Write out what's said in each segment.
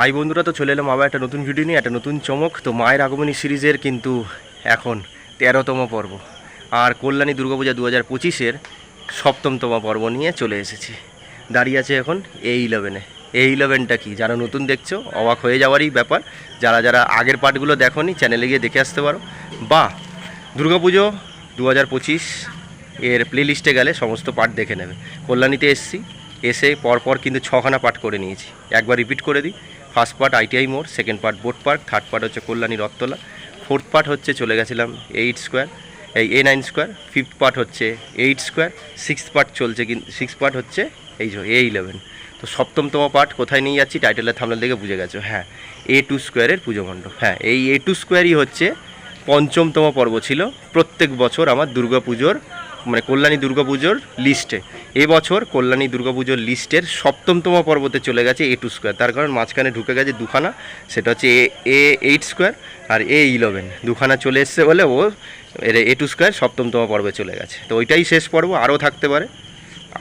High বন্ধুরা, তো চলে এলাম আবার একটা নতুন ভিডিও নিয়ে, একটা নতুন চমক। তো মায়ের আগমনী সিরিজের কিন্তু এখন তেরোতম পর্ব। আর কল্যাণী দুর্গাপূজা দু হাজার পঁচিশের সপ্তমতম পর্ব নিয়ে চলে এসেছি। দাঁড়িয়ে আছে এখন এ। ইলেভেনে এ ইলেভেনটা কি? যারা নতুন দেখছ, অবাক হয়ে যাওয়ারই ব্যাপার। যারা যারা আগের পার্টগুলো দেখোনি চ্যানেলে গিয়ে দেখে আসতে পারো। বা দুর্গাপুজো দু হাজার পঁচিশ এর প্লে লিস্টে গেলে সমস্ত পার্ট দেখে নেবে। কল্যাণীতে এসছি, এসে পরপর কিন্তু ছখানা পার্ট করে নিয়েছি। একবার রিপিট করে দিই। ফার্স্ট পার্ট আইটিআই মোড়, second part boat park, third part হচ্ছে কল্যাণী রথতলা, ফোর্থ পার্ট হচ্ছে চলে গেছিলাম এইট স্কোয়ার, এই A nine square, fifth part হচ্ছে এইট স্কোয়ার, সিক্স পার্ট চলছে কিন্তু সিক্স পার্ট হচ্ছে এই যে এ ইলেভেন। তো সপ্তমতম পার্ট কোথায় নিয়ে যাচ্ছি টাইটেলের থামলে দেখে বুঝে গেছো হ্যাঁ এ টু স্কোয়ারের পুজো মণ্ডপ হ্যাঁ এই এ টু স্কোয়ারই হচ্ছে পঞ্চমতম পর্ব ছিল, প্রত্যেক বছর আমার দুর্গাপুজোর মানে কল্যাণী দুর্গাপুজোর লিস্টে এবছর কল্যাণী দুর্গাপুজোর লিস্টের সপ্তমতম পর্বতে চলে গেছে এ টু স্কোয়ার তার কারণ মাঝখানে ঢুকে গেছে দুখানা, সেটা হচ্ছে এ এ এইট স্কোয়ার আর এ ইলেভেন দুখানা চলে এসছে বলে ও এ টু স্কোয়ার সপ্তমতম পর্বে চলে গেছে। তো ওইটাই শেষ পর্ব, আরও থাকতে পারে,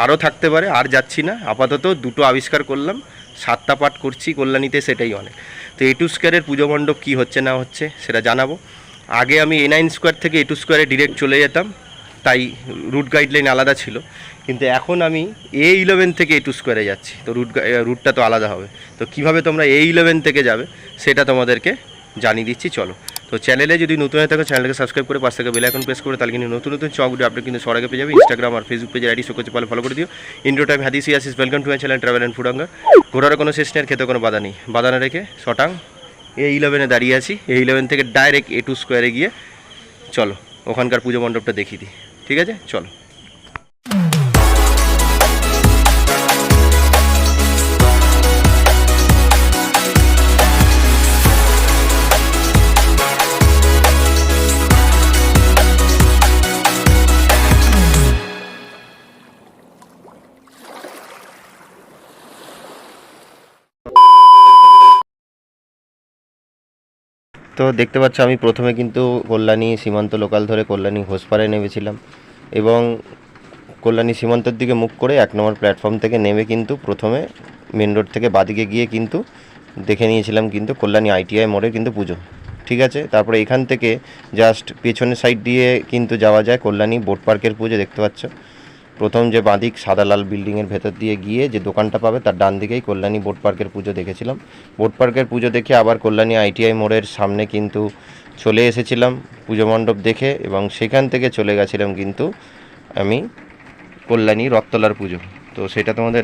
আরও থাকতে পারে, আর যাচ্ছি না। আপাতত দুটো আবিষ্কার করলাম, সাতটা পাঠ করছি, কল্যাণীতে সেটাই অনেক। তো এ টু স্কোয়ারের পুজো মণ্ডপ কী হচ্ছে না হচ্ছে সেটা জানাব। আগে আমি এ নাইন স্কোয়ার থেকে এ টু স্কোয়ারে ডিরেক্ট চলে যেতাম। তাই রুট গাইডলাইন আলাদা ছিল। কিন্তু এখন আমি এ ইলেভেন থেকে এ টু স্কোয়ারে যাচ্ছি। তো রুট রুটটা তো আলাদা হবে। তো কীভাবে তোমরা এ ইলেভেন থেকে যাবে, সেটা তোমাদেরকে জানিয়ে দিচ্ছি, চলো। তো চ্যানেলে যদি নতুন হয়ে থাকো চ্যানেলকে সাবস্ক্রাইব করে পাশ থেকে বেল আইকন প্রেস করে, তাহলে কিন্তু নতুন নতুন চক আপনি কিন্তু সর আগে পেয়ে যাবে। ইনস্টাগ্রাম আর ফেসবুক পেজের আইডি শোকে পালে ফলো করে দিও। ইন্ডো টাইম হাদিসি আসিস welcome to my channel travel and food hunger ঘোরার কোনো শেষ নেই, আর খেতে কোনো বাধা নেই। বাধা না রেখে শটাং এ ইলেভেনে দাঁড়িয়ে আছি। এ ইলেভেন থেকে ডাইরেক্ট এ টু স্কোয়ারে গিয়ে চলো, ওখানকার পুজো মণ্ডপটা দেখিয়ে দিই। ঠিক আছে চলো তো দেখতে পাচ্ছ, আমি প্রথমে কিন্তু কল্যাণী সীমান্ত লোকাল ধরে কল্যাণী ঘোষপাড়ায় নেমেছিলাম এবং কল্যাণী সীমান্তের দিকে মুখ করে এক নম্বর প্ল্যাটফর্ম থেকে নেমে কিন্তু প্রথমে মেন রোড থেকে বাদিকে গিয়ে কিন্তু দেখে নিয়েছিলাম কিন্তু কল্যাণী আইটিআই মোড়ে কিন্তু পুজো। ঠিক আছে? তারপরে এখান থেকে জাস্ট পেছনের সাইড দিয়ে কিন্তু যাওয়া যায় কল্যাণী বোট পার্কের পুজো, দেখতে পাচ্ছ? প্রথম যে বাঁদিক সাদা লাল বিল্ডিংয়ের ভেতর দিয়ে গিয়ে যে দোকানটা পাবে, তার ডান দিকেই কল্যাণী বোট পার্কের পুজো দেখেছিলাম। বোট পার্কের পুজো দেখে আবার কল্যাণী আইটিআই মোড়ের সামনে কিন্তু চলে এসেছিলাম পুজো মণ্ডপ দেখে এবং সেখান থেকে চলে গেছিলাম কিন্তু আমি কল্যাণী রথতলার পুজো। তো সেটা তোমাদের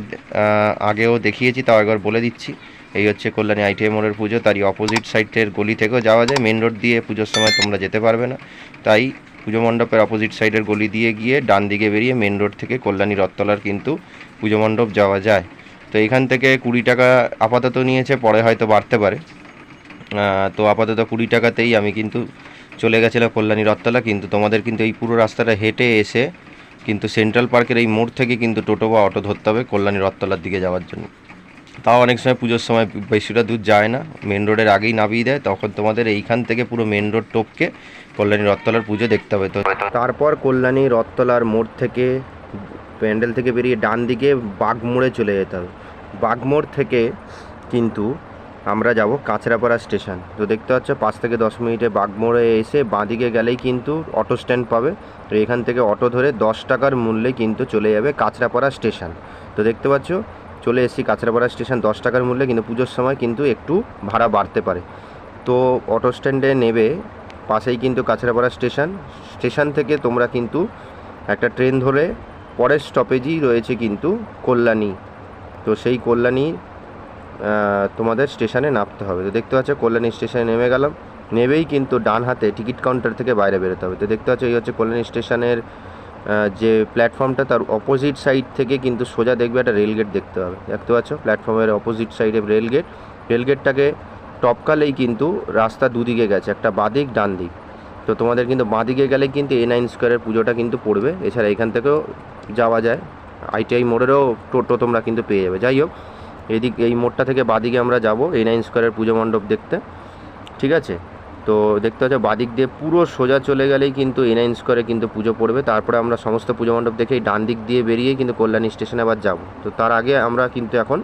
আগেও দেখিয়েছি, তাও একবার বলে দিচ্ছি। এই হচ্ছে কল্যাণী আইটিআই মোড়ের পুজো। তারই অপোজিট সাইডের গলি থেকেও যাওয়া যায়। মেন রোড দিয়ে পুজোর সময় তোমরা যেতে পারবে না। তাই পুজো মণ্ডপের অপোজিট সাইডের গলি দিয়ে গিয়ে ডান দিকে বেরিয়ে মেন রোড থেকে কল্যাণী রথতলার কিন্তু পুজো মণ্ডপ যাওয়া যায়। তো এখান থেকে কুড়ি টাকা আপাতত নিয়েছে, পরে হয়তো বাড়তে পারে। তো আপাতত কুড়ি টাকাতেই আমি কিন্তু চলে গেছিলাম কল্যাণী রথতলা, কিন্তু তোমাদের কিন্তু এই পুরো রাস্তাটা হেঁটে এসে কিন্তু সেন্ট্রাল পার্কের এই মোড় থেকে কিন্তু টোটো বা অটো ধরতে হবে কল্যাণী রথতলার দিকে যাওয়ার জন্য। তাও অনেক সময় পুজোর সময় বেশিটা দূর যায় না মেন রোডের আগেই নামিয়ে দেয়, তখন তোমাদের এইখান থেকে পুরো মেন রোড টপকে কল্যাণী রথতলার পুজো দেখতে হবে তো। তারপর কল্যাণী রথতলার মোড় থেকে প্যান্ডেল থেকে বেরিয়ে ডান দিকে বাগমোড়ে চলে যেতে হবে। বাঘমোড় থেকে কিন্তু আমরা যাব কাঁচরাপাড়া স্টেশন। তো দেখতে পাচ্ছ, পাঁচ থেকে দশ মিনিটে বাঘমোড়ে এসে বাঁদিকে গেলেই কিন্তু অটো স্ট্যান্ড পাবে। তো এখান থেকে অটো ধরে দশ টাকার মূল্যে কিন্তু চলে যাবে কাঁচরাপাড়া স্টেশন। তো দেখতে পাচ্ছ, চলে এসেছি কাঁচরাপাড়া স্টেশন। দশ টাকার মূল্যে কিন্তু পুজোর সময় কিন্তু একটু ভাড়া বাড়তে পারে। তো অটো স্ট্যান্ডে নেবে পাশেই কিন্তু কাঁচরাপাড়া স্টেশন। স্টেশন থেকে তোমরা কিন্তু একটা ট্রেন ধরে পরের স্টপেজই রয়েছে কিন্তু কল্যাণী। তো সেই কল্যাণী তোমাদের স্টেশনে নামতে হবে। তো দেখতে পাচ্ছ কল্যাণী স্টেশনে নেমে গেলাম। নেবেই কিন্তু ডান হাতে টিকিট কাউন্টার থেকে বাইরে বেরোতে হবে। তো দেখতে পাচ্ছ এই হচ্ছে কল্যাণী স্টেশনের যে প্ল্যাটফর্মটা, তার অপোজিট সাইড থেকে কিন্তু সোজা দেখবে একটা রেলগেট দেখতে হবে। দেখতে পাচ্ছ প্ল্যাটফর্মের অপোজিট সাইডে রেলগেট। রেলগেটটাকে টপকালেই কিন্তু রাস্তা দুদিকে গেছে, একটা বাদিক ডান দিক তো তোমাদের কিন্তু বাঁদিকে গেলে কিন্তু এ নাইন স্কোয়ারের পুজোটা কিন্তু পড়বে। এছাড়া এখান থেকেও যাওয়া যায়। আইটিআই মোড়েরও টোটো তোমরা কিন্তু পেয়ে যাবে। যাই হোক, এদিক, এই মোড়টা থেকে বাদিকে আমরা যাব এ নাইন স্কোয়ারের পুজো মণ্ডপ দেখতে। ঠিক আছে? তো দেখতে পাচ্ছ, বাদিক দিয়ে পুরো সোজা চলে গেলেই কিন্তু এ নাইন স্কোয়ারে কিন্তু পুজো পড়বে। তারপরে আমরা সমস্ত পুজো মণ্ডপ দেখে ডান দিক দিয়ে বেরিয়ে কিন্তু কল্যাণী স্টেশনে আবার যাব। তো তার আগে আমরা কিন্তু এখন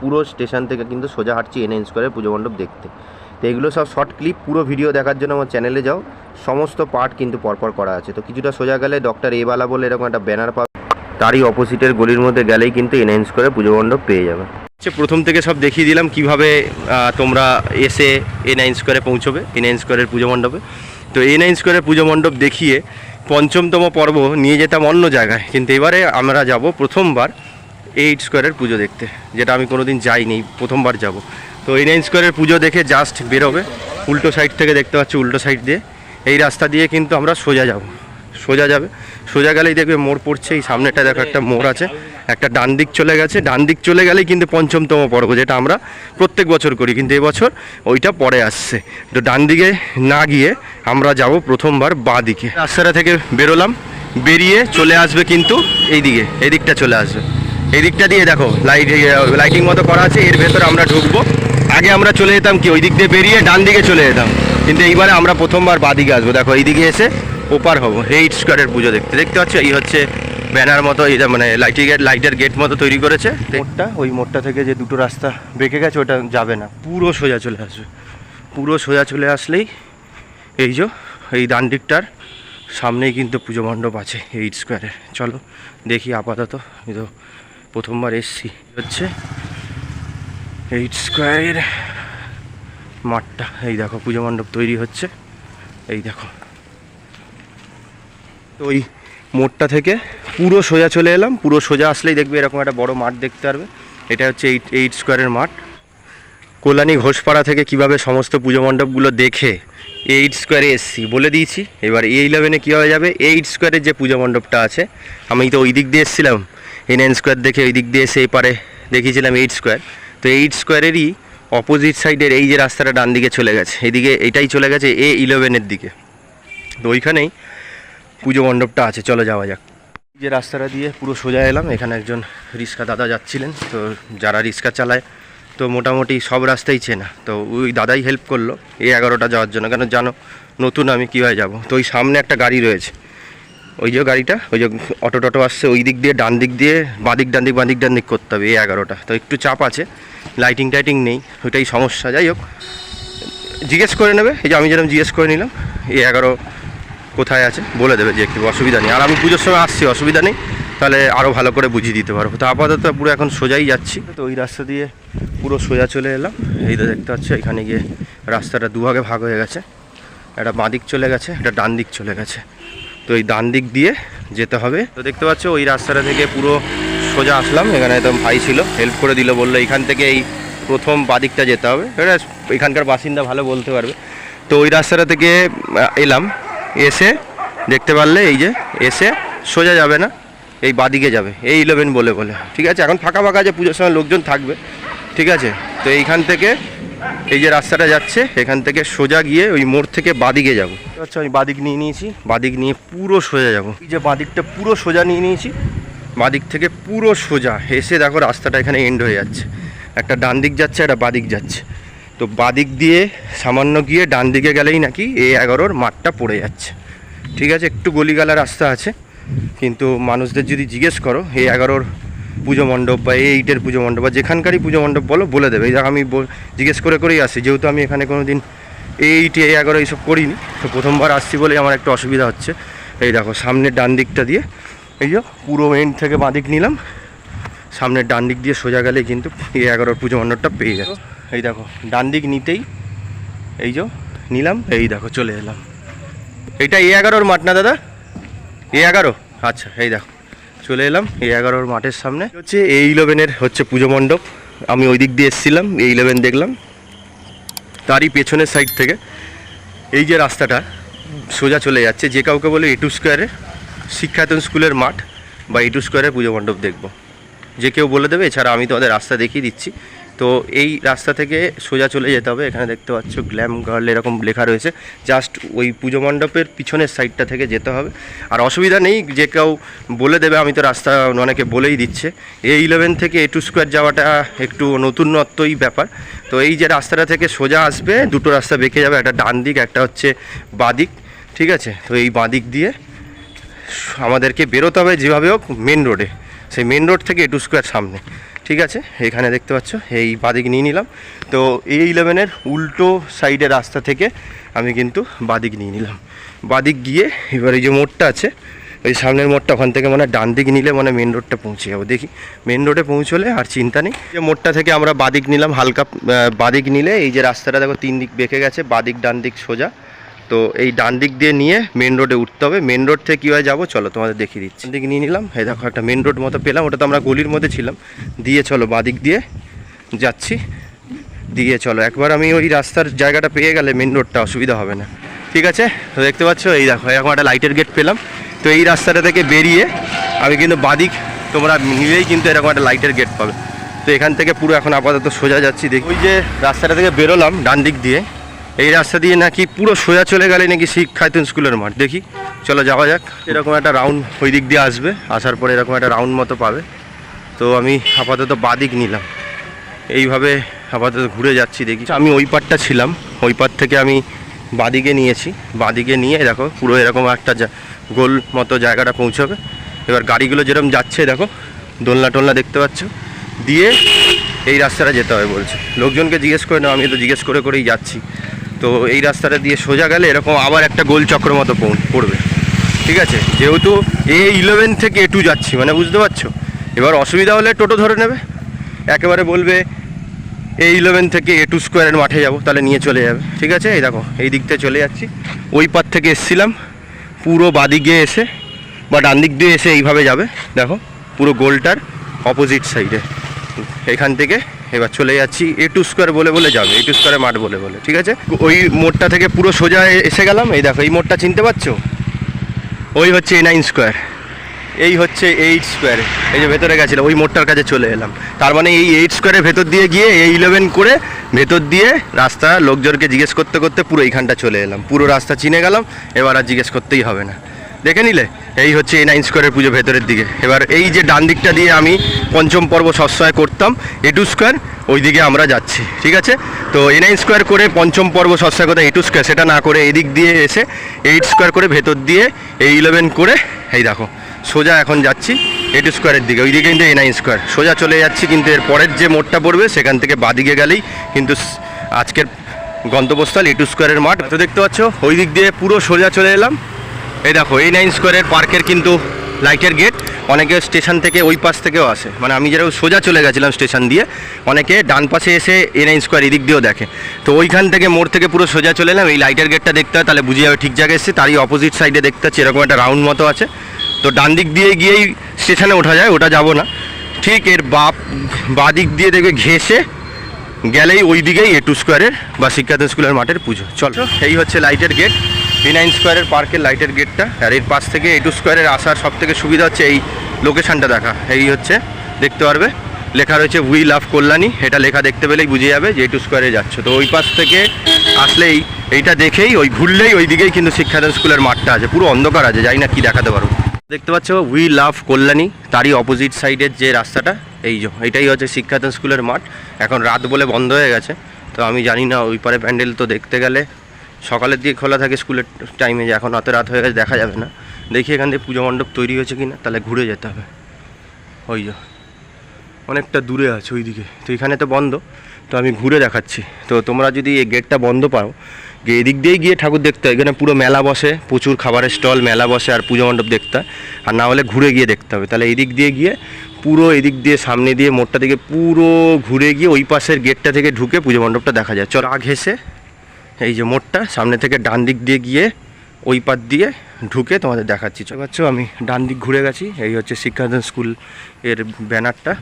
পুরো স্টেশন থেকে কিন্তু সোজা হাঁটছি এনএন স্কোয়ারের পুজো মণ্ডপ দেখতে। তো এগুলো সব শর্ট ক্লিপ, পুরো ভিডিও দেখার জন্য আমার চ্যানেলে যাও। সমস্ত পার্ট কিন্তু পরপর করা আছে। তো কিছুটা সোজা গেলে ডক্টর এবালা বলে এরকম একটা ব্যানার পাবে। তারই অপোজিটের গলির মধ্যে গেলেই কিন্তু এনএন স্কোয়ারে পুজো মণ্ডপ পেয়ে যাবে। হচ্ছে প্রথম থেকে সব দেখিয়ে দিলাম কীভাবে তোমরা এসে এ নাইন স্কোয়ারে পৌঁছবে এ নাইন স্কোয়ারের পুজো মণ্ডপে। তো এ নাইন স্কোয়ারের পুজো মণ্ডপ দেখিয়ে পঞ্চমতম পর্ব নিয়ে যেতাম অন্য জায়গায়। কিন্তু এবারে আমরা যাব প্রথমবার এইট স্কোয়ারের পুজো দেখতে, যেটা আমি কোনোদিন যাইনি, প্রথমবার যাব। তো এই নাইন স্কোয়ারের পুজো দেখে জাস্ট বেরোবে। উল্টো সাইড থেকে দেখতে পাচ্ছি, উল্টো সাইড দিয়ে। এই রাস্তা দিয়ে কিন্তু আমরা সোজা যাব। সোজা যাবে। সোজা গেলেই দেখবে মোড় পড়ছে। এই সামনেটা দেখো, একটা মোড় আছে। একটা ডান দিক চলে গেছে। ডান দিক চলে গেলেই কিন্তু পঞ্চমতম পর্ব, যেটা আমরা প্রত্যেক বছর করি। কিন্তু এবছর ওইটা পরে আসছে। তো ডান দিকে না গিয়ে আমরা যাব প্রথমবার বাঁ দিকে। রাস্তাটা থেকে বেরোলাম। বেরিয়ে চলে আসবে কিন্তু এই দিকে। এই দিকটা চলে আসবে। এই দিকটা দিয়ে দেখো লাইট লাইটিং মতো করা আছে এর ভেতরে আমরা ঢুকবো। আগে আমরা চলে যেতাম কি ওই দিক দিয়ে বেরিয়ে ডান দিকে চলে যেতাম। কিন্তু এইবারে আমরা প্রথমবার বাদিকে আসব। দেখো এইদিকে এসে ওপার হব এইট স্কোয়ারের পুজো দেখতে। দেখতে পাচ্ছ এই হচ্ছে ব্যানার মতো এই মানে লাইটি গেট লাইটের গেট মতো তৈরি করেছে। মোড়টা ওই মোড়টা থেকে যে দুটো রাস্তা বেঁকে গেছে ওটা যাবে না। পুরো সোজা চলে আসবে। পুরো সোজা চলে আসলেই এই যে এই ডান দিকটার সামনেই কিন্তু পুজো মণ্ডপ আছে এইট স্কোয়ারে চলো দেখি আপাতত এই তো প্রথমবার এসছি। হচ্ছে এইট স্কোয়ারের মাঠটা। এই দেখো, পুজো মণ্ডপ তৈরি হচ্ছে। এই দেখো। তো ওই মোড়টা থেকে পুরো সোজা চলে এলাম। পুরো সোজা আসলেই দেখবে এরকম একটা বড় মাঠ দেখতে পারবে। এটা হচ্ছে এইট এইট স্কোয়ারের মাঠ। কল্যাণী ঘোষপাড়া থেকে কীভাবে সমস্ত পুজো মণ্ডপগুলো দেখে এইট স্কোয়ারে এসছি বলে দিয়েছি। এবার এ ইলেভেনে কীভাবে যাবে? এইট স্কোয়ারের যে পুজো মণ্ডপটা আছে, আমি তো ওই দিক দিয়ে এসেছিলাম। এন এন স্কোয়ার দেখে ওই দিক দিয়ে সেই পারে দেখিয়েছিলাম এইট স্কোয়ার তো এইট স্কোয়ারেরই অপোজিট সাইডের এই যে রাস্তাটা ডান দিকে চলে গেছে। এদিকে এটাই চলে গেছে এ ইলেভেনের দিকে। তো ওইখানেই পুজো মণ্ডপটা আছে। চলো যাওয়া যাক। এই যে রাস্তাটা দিয়ে পুরো সোজা এলাম। এখানে একজন রিক্সা দাদা যাচ্ছিলেন। তো যারা রিক্সা চালায়, তো মোটামুটি সব রাস্তাই চেনা। তো ওই দাদাই হেল্প করল। এই এগারোটা যাওয়ার জন্য। কেন জানো? নতুন আমি কীভাবে যাব? তো ওই সামনে একটা গাড়ি রয়েছে। ওই যে গাড়িটা, ওই যে অটো টটো আসছে ওই দিক দিয়ে, ডান দিক দিয়ে, বাঁদিক, ডান দিক, বাঁদিক, ডান দিক করতে হবে, এই এগারোটা। তো একটু চাপ আছে লাইটিং টাইটিং নেই, ওইটাই সমস্যা, যাই হোক। জিজ্ঞেস করে নেবে, এই যে আমি যেরকম জিজ্ঞেস করে নিলাম, এই এগারো কোথায় আছে, বলে দেবে যে একটু অসুবিধা নেই। আর আমি পুজোর সময় আসছি, অসুবিধা নেই, তাহলে আরও ভালো করে বুঝিয়ে দিতে পারব। তো আপাতত পুরো এখন সোজাই যাচ্ছি। তো ওই রাস্তা দিয়ে পুরো সোজা চলে এলাম। এই তো দেখতে পাচ্ছ, এখানে গিয়ে রাস্তাটা দুভাগে ভাগ হয়ে গেছে। একটা বাঁ দিক চলে গেছে, একটা ডান দিক চলে গেছে। তো এই ডান দিক দিয়ে যেতে হবে। তো দেখতে পাচ্ছ, ওই রাস্তাটা থেকে পুরো সোজা আসলাম। এখানে একদম ভাই ছিল হেল্প করে দিল, বলল এখান থেকে এই প্রথম বাদিকটা যেতে হবে। এখানকার বাসিন্দা ভালো বলতে পারবে। তো ওই রাস্তাটা থেকে এলাম। এসে দেখতে পারলে এই যে, এসে সোজা যাবে না, এই বাদিকে যাবে। এই ইলেভেন বলে বলে। ঠিক আছে, এখন ফাঁকা ফাঁকা আছে, পুজোর সময় লোকজন থাকবে। ঠিক আছে, তো এইখান থেকে এই যে রাস্তাটা যাচ্ছে এখান থেকে সোজা গিয়ে ওই মোড় থেকে বাদিকে যাব। আচ্ছা আমি বাদিক নিয়ে নিয়েছি। বাদিক নিয়ে পুরো সোজা যাব। এই যে বাদিকটা পুরো সোজা নিয়ে নিয়েছি। বাদিক থেকে পুরো সোজা। এসে দেখো রাস্তাটা এখানে এন্ড হয়ে যাচ্ছে। একটা ডান দিক যাচ্ছে একটা বাদিক যাচ্ছে। তো বাদিক দিয়ে সামান্য গিয়ে ডান দিকে গেলেই নাকি এ এগারোর মাঠটা পড়ে যাচ্ছে। ঠিক আছে একটু গলিগালা রাস্তা আছে। কিন্তু মানুষদের যদি জিজ্ঞেস করো এ এগারোর পুজো মণ্ডপ বা এ এইটের পুজো মণ্ডপ বা যেখানকারই পুজো মণ্ডপ বলো, বলে দেবে। এই দেখো আমি বল- জিজ্ঞেস করে করেই আসি, যেহেতু আমি এখানে কোনো দিন এইট এ এগারো এইসব করিনি, তো প্রথমবার আসছি বলেই আমার একটু অসুবিধা হচ্ছে। এই দেখো, সামনের ডান দিকটা দিয়ে, এই যে পুরো এন্ড থেকে বাঁ দিক নিলাম। সামনের ডান দিক দিয়ে সোজা গেলে কিন্তু এ এগারোর পুজো মণ্ডপটা পেয়ে যাবে এই দেখো, ডান দিক নিতেই এই যে নিলাম, এই দেখো, চলে এলাম। এইটা এ এগারোর মাঠ না দাদা? এ এগারো? আচ্ছা এই দেখো। চলে এলাম, এই এগারোর মাঠের সামনে। হচ্ছে, এই ইলেভেনের হচ্ছে পুজো মণ্ডপ। আমি ওই দিক দিয়ে এসেছিলাম, এই ইলেভেন দেখলাম। তারই পেছনের সাইড থেকে এই যে রাস্তাটা, সোজা চলে যাচ্ছে। যে কাউকে বলে এটু স্কোয়ারের শিক্ষায়তন স্কুলের মাঠ বা এটু স্কোয়ারে পুজো মণ্ডপ দেখব। যে কেউ বলে দেবে, এছাড়া আমি তোমাদের রাস্তা দেখিয়ে দিচ্ছি। তো এই রাস্তা থেকে সোজা চলে যেতে হবে। এখানে দেখতে পাচ্ছ গ্ল্যাম গার্ল এরকম লেখা রয়েছে। জাস্ট ওই পুজো মণ্ডপের পিছনের সাইডটা থেকে যেতে হবে। আর অসুবিধা নেই, যে কেউ বলে দেবে, আমি তো রাস্তা অনেকে বলেই দিচ্ছে। এ ইলেভেন থেকে এ টু স্কোয়ার যাওয়াটা একটু নতুনত্বই ব্যাপার। তো এই যে রাস্তাটা থেকে সোজা আসবে, দুটো রাস্তা বেঁকে যাবে, একটা ডান দিক, একটা হচ্ছে বাদিক ঠিক আছে? তো এই বাদিক দিয়ে আমাদেরকে বেরোতে হবে যেভাবে হোক মেন রোডে সেই মেন রোড থেকে এটু স্কোয়ার সামনে, ঠিক আছে? এখানে দেখতে পাচ্ছ, এই বাদিক নিয়ে নিলাম। তো এই ইলেভেনের উল্টো সাইডের রাস্তা থেকে আমি কিন্তু বাদিক নিয়ে নিলাম। বাদিক গিয়ে এবার এই যে মোড়টা আছে ওই সামনের মোড়টা ওখান থেকে মানে ডান দিক নিলে মানে মেন রোডটা পৌঁছে যাব। দেখি মেন রোডে পৌঁছলে আর চিন্তা নেই। যে মোড়টা থেকে আমরা বাদিক নিলাম, হালকা বাদিক নিলে এই যে রাস্তাটা দেখো তিন দিক বেঁকে গেছে, বাদিক ডান দিক সোজা। তো এই ডান দিক দিয়ে নিয়ে মেন রোডে উঠতে হবে। মেন রোড থেকে কীভাবে যাব? চলো তোমাদের দেখিয়ে দিচ্ছি। দিক নিয়ে নিলাম। এই দেখো, একটা মেন রোড মতো পেলাম। ওটা তো আমরা গলির মধ্যে ছিলাম। দিয়ে চলো বাদিক দিয়ে যাচ্ছি। দিয়ে চলো, একবার আমি ওই রাস্তার জায়গাটা পেয়ে গেলে মেন রোডটা অসুবিধা হবে না। ঠিক আছে? তো দেখতে পাচ্ছ? এই দেখো, এরকম একটা লাইটের গেট পেলাম। তো এই রাস্তাটা থেকে বেরিয়ে আমি কিন্তু বাদিক তোমরা নিলেই কিন্তু এরকম একটা লাইটের গেট পাবে। তো এখান থেকে পুরো এখন আপাতত সোজা যাচ্ছি। দেখি ওই যে রাস্তাটা থেকে বেরোলাম ডান দিক দিয়ে। এই রাস্তা দিয়ে নাকি পুরো সোজা চলে গেলে নাকি শিক্ষায়তন স্কুলের মাঠ। দেখি, চলো যাওয়া যাক। এরকম একটা রাউন্ড ওই দিক দিয়ে আসবে। আসার পরে এরকম একটা রাউন্ড মতো পাবে। তো আমি আপাতত বাদিক নিলাম। এইভাবে আপাতত ঘুরে যাচ্ছি, দেখি। আমি ওই পারটা ছিলাম। ওই পার থেকে আমি বাদিকে নিয়েছি। বাদিকে নিয়ে, দেখো, পুরো এরকম একটা গোল মতো জায়গাটা পৌঁছাবে। এবার গাড়িগুলো যেরকম যাচ্ছে, দেখো, দোলনা টোলনা দেখতে পাচ্ছ। দিয়ে এই রাস্তাটা যেতে হবে বলছে। লোকজনকে জিজ্ঞেস করে নাও আমি তো জিজ্ঞেস করে করেই যাচ্ছি। তো এই রাস্তাটা দিয়ে সোজা গেলে এরকম আবার একটা গোল চক্র মতো পড়বে। ঠিক আছে? যেহেতু এ ইলেভেন থেকে এ টু যাচ্ছি মানে বুঝতে পারছ? এবার অসুবিধা হলে টোটো ধরে নেবে। একেবারে বলবে এই ইলেভেন থেকে এ টু স্কোয়ারের মাঠে যাব, তাহলে নিয়ে চলে যাবে। ঠিক আছে? এই দেখো, এই দিক থেকে চলে যাচ্ছি। ওই পার থেকে এসছিলাম, পুরো বাদিকে এসে বা ডান দিক দিয়ে এসে এইভাবে যাবে। দেখো, পুরো গোলটার অপোজিট সাইডে এখান থেকে এবার চলে যাচ্ছি এ টু স্কোয়ার বলে বলে যাবে এ টু স্কোয়ারে মাঠ বলে বলে, ঠিক আছে? ওই মোড়টা থেকে পুরো সোজা এসে গেলাম, এই দেখো, এই মোড়টা চিনতে পারছ? ওই হচ্ছে এ নাইন স্কোয়ার এই হচ্ছে এইট স্কোয়ার এই যে ভেতরে গেছিল, ওই মোড়টার কাছে চলে এলাম। তার মানে এই এইট স্কোয়ারের ভেতর দিয়ে গিয়ে, এই ইলেভেন করে ভেতর দিয়ে রাস্তা, লোকজনকে জিজ্ঞেস করতে করতে পুরো এইখানটা চলে এলাম। পুরো রাস্তা চিনে গেলাম, এবার আর জিজ্ঞেস করতেই হবে না। দেখে নিলে? এই হচ্ছে এই নাইন স্কোয়ারের পুজো ভেতরের দিকে। এবার এই যে ডান দিকটা দিয়ে আমি পঞ্চম পর্ব সবসময় করতাম এ টু স্কোয়ার ওই দিকে আমরা যাচ্ছি, ঠিক আছে? তো এ নাইন স্কোয়ার করে পঞ্চম পর্ব সবসময় এ টু স্কোয়ার সেটা না করে এদিক দিয়ে এসে এইট স্কোয়ার করে ভেতর দিয়ে এই ইলেভেন করে, এই দেখো, সোজা এখন যাচ্ছি এ টু স্কোয়ারের দিকে। ওই দিকে কিন্তু এ নাইন স্কোয়ার সোজা চলে যাচ্ছি, কিন্তু এর পরের যে মোড়টা পড়বে, সেখান থেকে বাদিকে গেলেই কিন্তু আজকের গন্তব্যস্থল এ টু স্কোয়ারের মাঠ। তো দেখতে পাচ্ছ ওই দিক দিয়ে পুরো সোজা চলে এলাম। এই দেখো এই নাইন স্কোয়ারের পার্কের কিন্তু লাইটের গেট অনেকে স্টেশন থেকে ওই পাশ থেকেও আসে। মানে আমি যেরকম সোজা চলে গেছিলাম স্টেশন দিয়ে অনেকে ডান পাশে এসে এ নাইন স্কোয়ার এদিক দিয়েও দেখে। তো ওইখান থেকে মোড় থেকে পুরো সোজা চলে এলাম। এই লাইটের গেটটা দেখতে হয় তাহলে বুঝে যাবে ঠিক জায়গায় এসেছে। তারই অপোজিট সাইডে দেখতে হচ্ছে এরকম একটা রাউন্ড মতো আছে। তো ডান দিক দিয়ে গিয়েই স্টেশনে ওঠা যায় ওটা যাব না। ঠিক এর বাপ বা দিক দিয়ে দেখবে ঘেসে গেলেই ওই দিকেই এ টু স্কোয়ারের বা শিক্ষার্থী স্কুলের মাঠের পুজো। চলো এই হচ্ছে লাইটের গেট বি নাইন স্কোয়ারের পার্কের লাইটের গেটটা আর এর পাশ থেকে এ টু স্কোয়ারের আসার সব থেকে সুবিধা হচ্ছে এই লোকেশনটা দেখা। এই হচ্ছে, দেখতে পারবে? লেখা রয়েছে উই লাভ কল্যাণী। এটা লেখা দেখতে পেলেই বুঝে যাবে যে এ টু স্কোয়ারে যাচ্ছ। তো ওই পাশ থেকে আসলেই এইটা দেখেই, ওই ঘুরলেই ওই দিকেই কিন্তু শিক্ষাদান স্কুলের মাঠটা আছে। পুরো অন্ধকার আছে, যাই না কি দেখাতে পারব দেখতে পাচ্ছ উই লাভ কল্যাণী। তারই অপোজিট সাইডের যে রাস্তাটা, এই যে, এটাই হচ্ছে শিক্ষাদান স্কুলের মাঠ। এখন রাত বলে বন্ধ হয়ে গেছে। তো আমি জানি না, ওই পারে প্যান্ডেল তো দেখতে গেলে সকালের দিকে খোলা থাকে স্কুলের টাইমে যে এখন অত রাত হয়ে গেছে, দেখা যাবে না। দেখি এখান থেকে পুজো মণ্ডপ তৈরি হয়েছে কি না তাহলে ঘুরে যেতে হবে। ওই যে, অনেকটা দূরে আছে ওই দিকে তো এখানে তো বন্ধ, তো আমি ঘুরে দেখাচ্ছি। তো তোমরা যদি এই গেটটা বন্ধ পাও এদিক দিয়েই গিয়ে ঠাকুর দেখতে হয়। এখানে পুরো মেলা বসে, প্রচুর খাবারের স্টল মেলা বসে আর পুজো মণ্ডপ দেখতে হয়। আর না হলে ঘুরে গিয়ে দেখতে হবে। তাহলে এদিক দিয়ে গিয়ে পুরো এদিক দিয়ে সামনে দিয়ে মোড়টা থেকে পুরো ঘুরে গিয়ে ওই পাশের গেটটা থেকে ঢুকে পুজো মণ্ডপটা দেখা যায়। চল আগ ঘেসে এই যে মোড়টা, সামনে থেকে ডান দিক দিয়ে গিয়ে ওই পার দিয়ে ঢুকে তোমাদের দেখাচ্ছি। পাচ্ছ আমি ডান দিক ঘুরে গেছি, এই হচ্ছে শিক্ষাদান স্কুলের ব্যানারটা।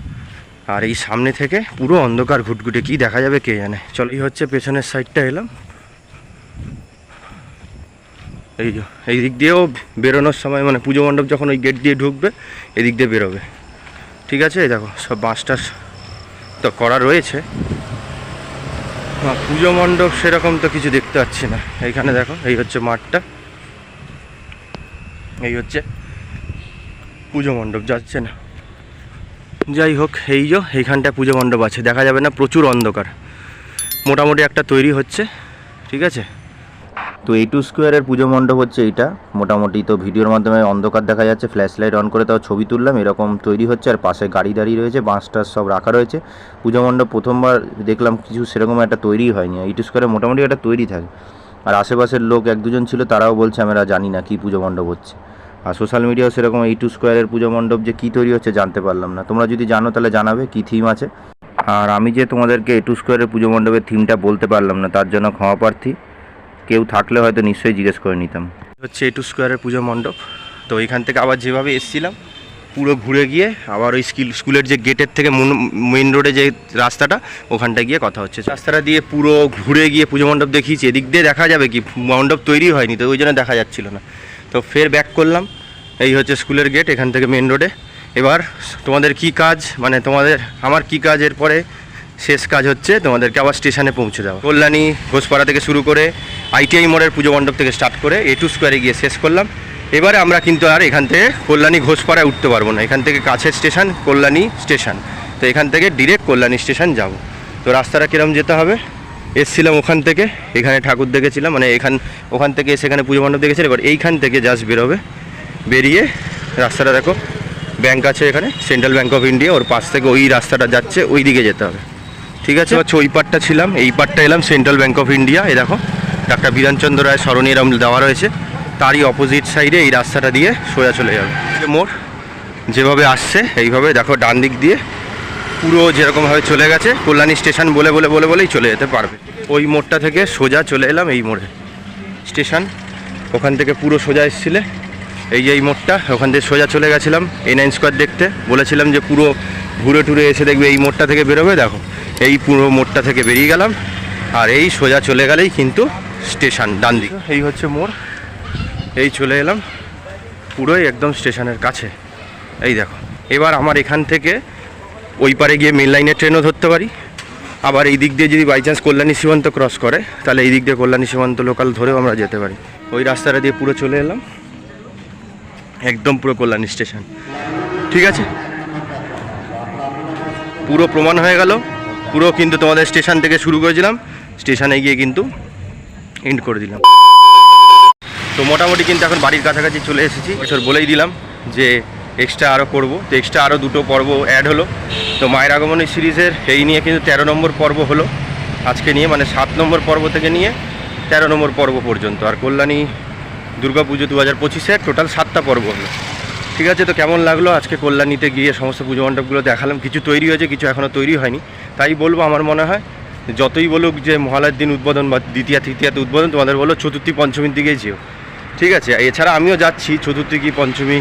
আর এই সামনে থেকে পুরো অন্ধকার ঘুটঘুটে, কি দেখা যাবে কে জানে। চল, এই হচ্ছে পেছনের সাইডটা এলাম। এই এই দিক দিয়েও বেরোনোর সময় মানে পুজো মণ্ডপ যখন ওই গেট দিয়ে ঢুকবে, এদিক দিয়ে বেরোবে। ঠিক আছে দেখো, সব বাঁশটা তো করা রয়েছে। পুজো মণ্ডপ সেরকম তো কিছু দেখতে পাচ্ছি না। এইখানে দেখো, এই হচ্ছে মাঠটা। এই হচ্ছে পুজো মণ্ডপ, যাচ্ছে না। যাই হোক, এই যে এইখানটায় পুজো মণ্ডপ আছে, দেখা যাবে না, প্রচুর অন্ধকার। মোটামুটি একটা তৈরি হচ্ছে, ঠিক আছে? তো এই টু স্কোয়ারের পুজো মণ্ডপ হচ্ছে এইটা। মোটামুটি তো ভিডিওর মাধ্যমে অন্ধকার দেখা যাচ্ছে ফ্ল্যাশ লাইট অন করে তাও ছবি তুললাম, এরকম তৈরি হচ্ছে। আর পাশে গাড়ি দাঁড়িয়ে রয়েছে বাঁশ টাস সব রাখা রয়েছে। পুজো মণ্ডপ প্রথমবার দেখলাম কিছু সেরকম একটা তৈরি হয়নি। এই টু স্কোয়ারে মোটামুটি একটা তৈরি থাকে। আর আশেপাশের লোক এক দুজন ছিল, তারাও বলছে, আমরা জানি না কী পুজো মণ্ডপ হচ্ছে। আর সোশ্যাল মিডিয়াও সেরকম এই টু স্কোয়ারের পুজো মণ্ডপ যে কী তৈরি হচ্ছে জানতে পারলাম না। তোমরা যদি জানো, তাহলে জানাবে কী থিম আছে। আর আমি যে তোমাদেরকে এ টু স্কোয়ারের পুজো মণ্ডপের থিমটা বলতে পারলাম না, তার জন্য ক্ষমা প্রার্থী। কেউ থাকলে হয়তো নিশ্চয়ই জিজ্ঞেস করে নিতাম। হচ্ছে এ টু স্কোয়ারের পুজো মণ্ডপ। তো এখান থেকে আবার যেভাবে এসছিলাম, পুরো ঘুরে গিয়ে আবার ওই স্কিল, স্কুলের যে গেটের থেকে মেন রোডে যে রাস্তাটা, ওখানটায় গিয়ে কথা হচ্ছে। রাস্তাটা দিয়ে পুরো ঘুরে গিয়ে পুজো মণ্ডপ দেখিয়েছি। এদিক দিয়ে দেখা যাবে কি, মণ্ডপ তৈরি হয়নি, তো ওই জন্য দেখা যাচ্ছিল না। তো ফের ব্যাক করলাম, এই হচ্ছে স্কুলের গেট এখান থেকে মেন রোডে এবার তোমাদের কি কাজ মানে তোমাদের, আমার কি কাজ এরপরে শেষ কাজ হচ্ছে তোমাদেরকে আবার স্টেশনে পৌঁছে দেওয়া। কল্যাণী ঘোষপাড়া থেকে শুরু করে আইটিআই মোড়ের পুজো মণ্ডপ থেকে স্টার্ট করে এ টু স্কোয়ারে গিয়ে শেষ করলাম। এবারে আমরা কিন্তু আর এখান থেকে কল্যাণী ঘোষপাড়ায় উঠতে পারব না। এখান থেকে কাছের স্টেশন কল্যাণী স্টেশন তো এখান থেকে ডিরেক্ট কল্যাণী স্টেশন যাব। তো রাস্তাটা কিরম যেতে হবে? এসছিলাম ওখান থেকে, এখানে ঠাকুর দেখেছিলাম মানে এখান, ওখান থেকে সেখানে পুজো মণ্ডপ দেখেছিলাম। এবার এইখান থেকে জাস্ট বেরোবে। বেরিয়ে রাস্তাটা দেখো ব্যাংক আছে এখানে সেন্ট্রাল ব্যাঙ্ক অফ ইন্ডিয়া ওর পাশ থেকে ওই রাস্তাটা যাচ্ছে ওই দিকে যেতে হবে। ঠিক আছে? হচ্ছে ওই পারটা ছিলাম, এই পারটা এলাম সেন্ট্রাল ব্যাঙ্ক অফ ইন্ডিয়া এই দেখো। ডাক্তার বিধানচন্দ্র রায় স্মরণী এরম দেওয়া রয়েছে, তারই অপোজিট সাইডে এই রাস্তাটা দিয়ে সোজা চলে যাবে। মোড় যেভাবে আসছে, এইভাবে দেখো ডান দিক দিয়ে পুরো যেরকমভাবে চলে গেছে, কল্যাণী স্টেশন বলে বলে বলে বলেই চলে যেতে পারবে। ওই মোড়টা থেকে সোজা চলে এলাম এই মোড়ে। স্টেশন, ওখান থেকে পুরো সোজা এসেছিলে। এই যে এই মোড়টা, ওখান থেকে সোজা চলে গেছিলাম এই নাইন স্কোয়ার দেখতে। বলেছিলাম যে পুরো ঘুরে টুরে এসে দেখবে এই মোড়টা থেকে বেরোবে, দেখো। এই পুরো মোড়টা থেকে বেরিয়ে গেলাম। আর এই সোজা চলে গেলেই কিন্তু স্টেশন, ডান দিক। এই হচ্ছে মোড়। এই চলে এলাম পুরোই একদম স্টেশনের কাছে। এই দেখো, এবার আমার এখান থেকে ওই পারে গিয়ে মেন লাইনের ট্রেনও ধরতে পারি। আবার এই দিক দিয়ে যদি বাই চান্স কল্যাণী সীমান্ত ক্রস করে, তাহলে এই দিক দিয়ে কল্যাণী সীমান্ত লোকাল ধরেও আমরা যেতে পারি। ওই রাস্তাটা দিয়ে পুরো চলে এলাম। একদম পুরো কল্যাণী স্টেশন। ঠিক আছে? পুরো প্রমাণ হয়ে গেল। পুরো কিন্তু তোমাদের স্টেশন থেকে শুরু করেছিলাম। স্টেশনে গিয়ে কিন্তু এন্ড করে দিলাম। তো মোটামুটি কিন্তু এখন বাড়ির কাছাকাছি চলে এসেছি। বছর বলেই দিলাম যে এক্সট্রা আরও করব। তো এক্সট্রা আরও দুটো পর্ব অ্যাড হলো। তো মায়ের আগমনী সিরিজের এই নিয়ে কিন্তু তেরো নম্বর পর্ব হলো। আজকে নিয়ে মানে সাত নম্বর পর্ব থেকে নিয়ে তেরো নম্বর পর্ব পর্যন্ত। আর কল্যাণী দুর্গাপুজো দু হাজার পঁচিশের টোটাল সাতটা পর্ব হলো। ঠিক আছে, তো কেমন লাগল? আজকে কল্যাণীতে গিয়ে সমস্ত পুজো মণ্ডপগুলো দেখালাম। কিছু তৈরি হয়েছে, কিছু এখনও তৈরি হয়নি। তাই বলব, আমার মনে হয় যতই বলুক যে মহালয়ের দিন উদ্বোধন বা দ্বিতীয়, তৃতীয়াতে উদ্বোধন, তোমাদের বলো চতুর্থী, পঞ্চমীর দিকেই যেও। ঠিক আছে? এছাড়া আমিও যাচ্ছি চতুর্থী কি পঞ্চমী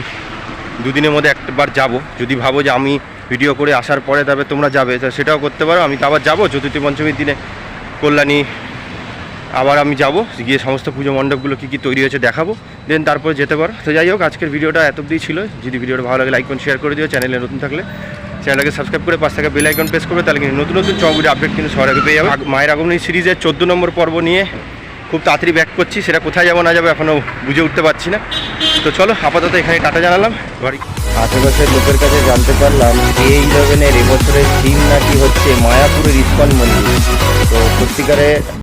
দুদিনের মধ্যে একবার যাব। যদি ভাবো যে আমি ভিডিও করে আসার পরে তবে তোমরা যাবে সেটাও করতে পারো। আমি তো আবার যাব চতুর্থী, পঞ্চমীর দিনে। কল্যাণী আবার আমি যাব, গিয়ে সমস্ত পুজো মণ্ডপগুলো কী কী তৈরি হয়েছে দেখাবো। দেন তারপরে যেতে পারো। তো যাই হোক, আজকের ভিডিওটা এত ছিল। যদি ভিডিওটা ভালো লাগে লাইক করুন শেয়ার করে দিও চ্যানেলে নতুন থাকলে। চ্যানেলটাকে সাবস্ক্রাইব করে পাশ থেকে বেল আইকন প্রেস করবে তাহলে কিন্তু নতুন নতুন চমগুলি আপডেট কিন্তু সবার আগে পেয়ে যাবে। মায়ের আগমনী সিরিজের চোদ্দ নম্বর পর্ব নিয়ে খুব তাড়াতাড়ি ব্যাক করছি সেটা কোথায় যাব না যাব এখনও বুঝে উঠতে পারছি না। তো চলো আপাতত এখানে টাটা জানালাম বাড়ি আশেপাশের লোকের কাছে জানতে পারলাম এই ইলেভেনের এবছরের থিম নাকি হচ্ছে মায়াপুরের ইস্কন মন্দির। তো সত্যিকারে